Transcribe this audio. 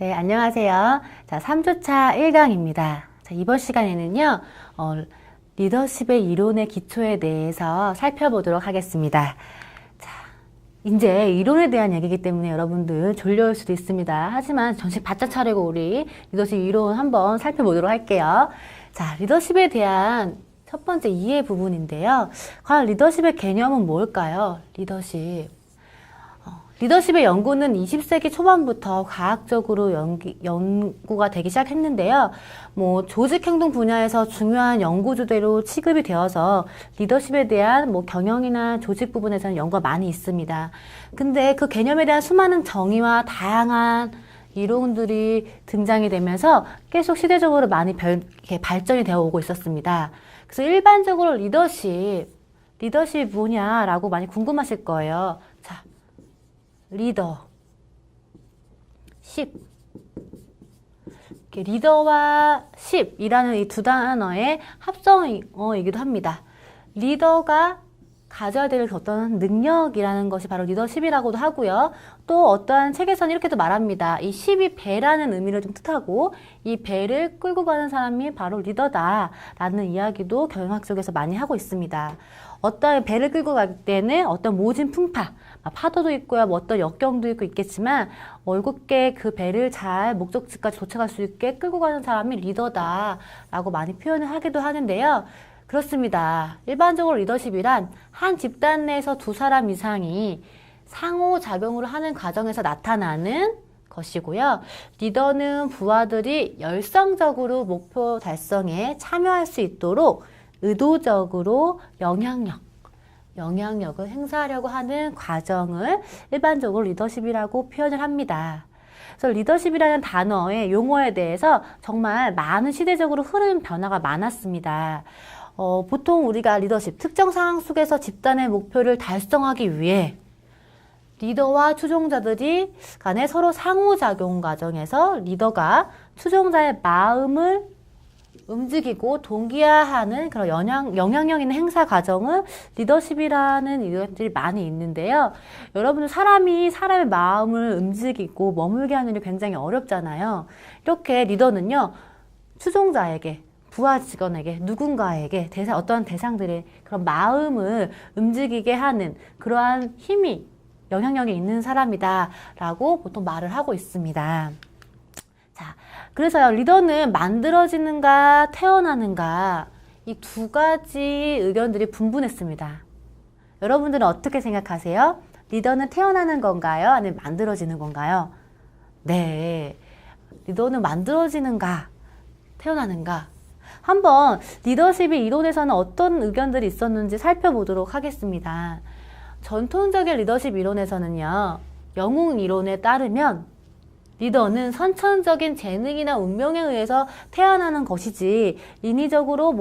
네, 안녕하세요. 자, 3주차 1강입니다. 자, 이번 시간에는요, 어, 리더십의 이론의 기초에 대해서 살펴보도록 하겠습니다. 자, 이제 이론에 대한 얘기이기 때문에 여러분들 졸려올 수도 있습니다. 하지만 정신 바짝 차리고 우리 리더십 이론 한번 살펴보도록 할게요. 자, 리더십에 대한 첫 번째 이해 부분인데요. 과연 리더십의 개념은 뭘까요? 리더십. 리더십의 연구는 20세기 초반부터 과학적으로 연기, 연구가 되기 시작했는데요. 뭐 조직 행동 분야에서 중요한 연구 주제로 취급이 되어서 리더십에 대한 뭐 경영이나 조직 부분에서는 연구가 많이 있습니다. 근데 그 개념에 대한 수많은 정의와 다양한 이론들이 등장이 되면서 계속 시대적으로 많이 별, 발전이 되어 오고 있었습니다. 그래서 일반적으로 리더십, 리더십이 뭐냐라고 많이 궁금하실 거예요. 자, 리더, 십. 이렇게 리더와 십이라는 이 두 단어의 합성어이기도 합니다. 리더가 가져야 될 어떤 능력이라는 것이 바로 리더십이라고도 하고요. 또 어떠한 책에서는 이렇게도 말합니다. 이 십이 배라는 의미를 좀 뜻하고 이 배를 끌고 가는 사람이 바로 리더다라는 이야기도 경영학 쪽에서 많이 하고 있습니다. 어떤 배를 끌고 갈 때는 어떤 모진 풍파, 아, 파도도 있고요, 뭐 어떤 역경도 있고 있겠지만 얼굴게 그 배를 잘 목적지까지 도착할 수 있게 끌고 가는 사람이 리더다라고 많이 표현을 하기도 하는데요. 그렇습니다. 일반적으로 리더십이란 한 집단 내에서 두 사람 이상이 상호작용을 하는 과정에서 나타나는 것이고요. 리더는 부하들이 열성적으로 목표 달성에 참여할 수 있도록 의도적으로 영향력, 영향력을 행사하려고 하는 과정을 일반적으로 리더십이라고 표현을 합니다. 그래서 리더십이라는 단어의 용어에 대해서 정말 많은 시대적으로 흐름 변화가 많았습니다. 어, 보통 우리가 리더십, 특정 상황 속에서 집단의 목표를 달성하기 위해 리더와 추종자들이 간에 서로 상호작용 과정에서 리더가 추종자의 마음을 움직이고 동기화하는 그런 영향, 영향력 있는 행사 과정을 리더십이라는 이것들이 많이 있는데요. 여러분들 사람이 사람의 마음을 움직이고 머물게 하는 일이 굉장히 어렵잖아요. 이렇게 리더는요, 추종자에게 부하 직원에게 누군가에게 대상 어떤 대상들의 그런 마음을 움직이게 하는 그러한 힘이 영향력이 있는 사람이다라고 보통 말을 하고 있습니다. 자, 그래서요 리더는 만들어지는가 태어나는가 이 두 가지 의견들이 분분했습니다. 여러분들은 어떻게 생각하세요? 리더는 태어나는 건가요? 아니면 만들어지는 건가요? 네, 리더는 만들어지는가 태어나는가? 한번 리더십의 이론에서는 어떤 의견들이 있었는지 살펴보도록 하겠습니다. 전통적인 리더십 이론에서는요, 영웅 이론에 따르면 리더는 선천적인 재능이나 운명에 의해서 태어나는 것이지 인위적으로